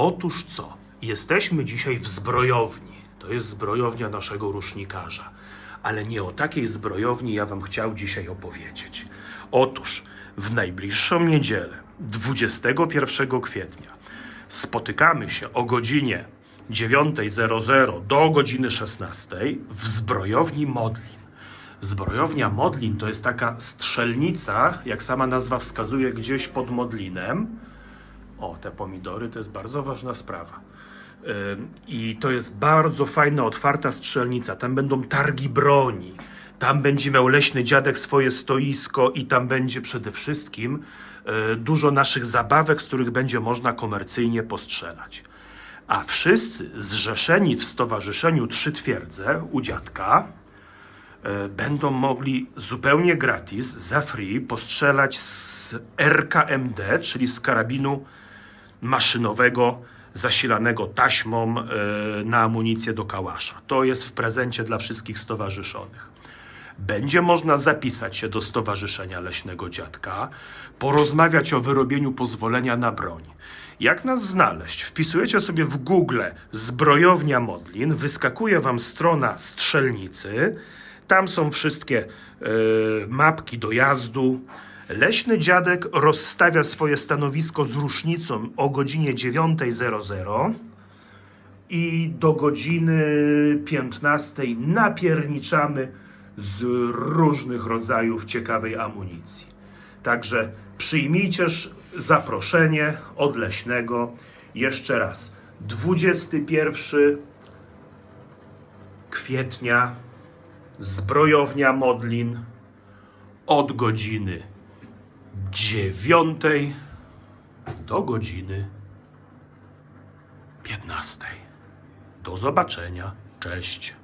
Otóż co? Jesteśmy dzisiaj w zbrojowni. To jest zbrojownia naszego rusznikarza. Ale nie o takiej zbrojowni ja wam chciał dzisiaj opowiedzieć. Otóż w najbliższą niedzielę, 21 kwietnia, spotykamy się o godzinie 9.00 do godziny 16.00 w zbrojowni Modlin. Zbrojownia Modlin to jest taka strzelnica, jak sama nazwa wskazuje, gdzieś pod Modlinem. O, te pomidory to jest bardzo ważna sprawa. I to jest bardzo fajna, otwarta strzelnica. Tam będą targi broni. Tam będzie miał leśny dziadek swoje stoisko i tam będzie przede wszystkim y, dużo naszych zabawek, z których będzie można komercyjnie postrzelać. A wszyscy zrzeszeni w Stowarzyszeniu Trzy Twierdze u dziadka e, będą mogli zupełnie gratis, za free, postrzelać z RKMD, czyli z karabinu maszynowego zasilanego taśmą e, na amunicję do kałasza. To jest w prezencie dla wszystkich stowarzyszonych. Będzie można zapisać się do Stowarzyszenia Leśnego Dziadka, porozmawiać o wyrobieniu pozwolenia na broń. Jak nas znaleźć? Wpisujecie sobie w Google zbrojownia Modlin, wyskakuje wam strona strzelnicy, tam są wszystkie e, mapki dojazdu. Leśny dziadek rozstawia swoje stanowisko z rusznicą o godzinie 9.00 i do godziny 15 napierniczamy z różnych rodzajów ciekawej amunicji. Także przyjmijcież zaproszenie od leśnego. Jeszcze raz, 21 kwietnia, zbrojownia Modlin od godziny 9 do godziny 15. Do zobaczenia. Cześć.